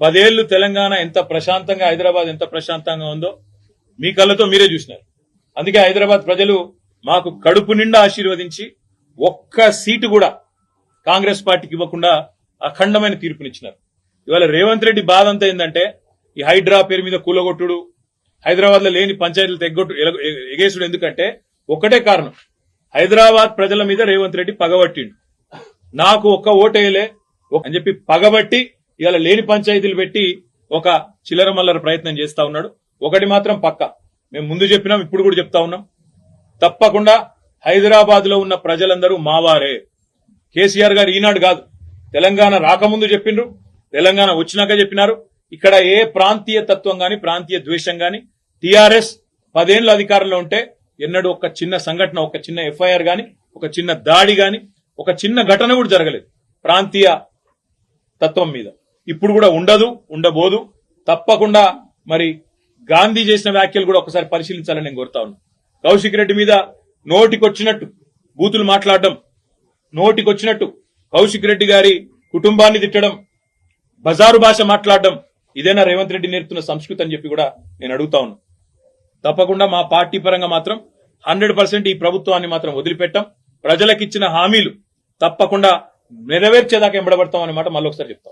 పదేళ్ళు తెలంగాణ ఎంత ప్రశాంతంగా హైదరాబాద్ ఎంత ప్రశాంతంగా ఉందో మీ కళ్ళతో మీరే చూసినారు. అందుకే హైదరాబాద్ ప్రజలు మాకు కడుపు నిండా ఆశీర్వదించి ఒక్క సీటు కూడా కాంగ్రెస్ పార్టీకి ఇవ్వకుండా అఖండమైన తీర్పునిచ్చినారు. ఇవాళ రేవంత్ రెడ్డి బాధ అంతా ఏంటంటే ఈ హైడ్రా పేరు మీద కూలగొట్టుడు హైదరాబాద్లో లేని పంచాయతీలు తెగ్గొట్టు ఎగేసుడు ఎందుకంటే ఒకటే కారణం. హైదరాబాద్ ప్రజల మీద రేవంత్ రెడ్డి పగబట్టిండు. నాకు ఒక్క ఓటేయలే అని చెప్పి పగబట్టి ఇవాళ లేని పంచాయతీలు పెట్టి ఒక చిల్లర మల్లర ప్రయత్నం చేస్తా ఉన్నాడు. ఒకటి మాత్రం పక్క. మేము ముందు చెప్పినాం ఇప్పుడు కూడా చెప్తా ఉన్నాం. తప్పకుండా హైదరాబాద్లో ఉన్న ప్రజలందరూ మావారే. కేసీఆర్ గారు ఈనాడు కాదు. తెలంగాణ రాకముందు చెప్పిండ్రు తెలంగాణ వచ్చినాక చెప్పినారు. ఇక్కడ ఏ ప్రాంతీయ తత్వం గాని ప్రాంతీయ ద్వేషం గాని టీఆర్ఎస్ పదేళ్ళు అధికారంలో ఉంటే ఎన్నడూ ఒక చిన్న సంఘటన ఒక చిన్న ఎఫ్ఐఆర్ గాని ఒక చిన్న దాడి గాని ఒక చిన్న ఘటన కూడా జరగలేదు. ప్రాంతీయ తత్వం మీద. ఇప్పుడు కూడా ఉండదు ఉండబోదు. తప్పకుండా మరి గాంధీ చేసిన వ్యాఖ్యలు కూడా ఒకసారి పరిశీలించాలని నేను కోరుతా ఉన్నా. కౌశిక్ రెడ్డి మీద నోటికొచ్చినట్టు బూతులు మాట్లాడడం నోటికొచ్చినట్టు కౌశిక్ రెడ్డి గారి కుటుంబాన్ని తిట్టడం బజారు భాష మాట్లాడడం ఇదేనా రేవంత్ రెడ్డి నేర్పుతున్న సంస్కృతి అని చెప్పి కూడా నేను అడుగుతా ఉన్నా. తప్పకుండా మా పార్టీ పరంగా మాత్రం హండ్రెడ్ ఈ ప్రభుత్వాన్ని మాత్రం వదిలిపెట్టాం. ప్రజలకిచ్చిన హామీలు తప్పకుండా నెరవేర్చేదాకా ఎంబడబడతాం అనే మళ్ళీ ఒకసారి చెప్తాం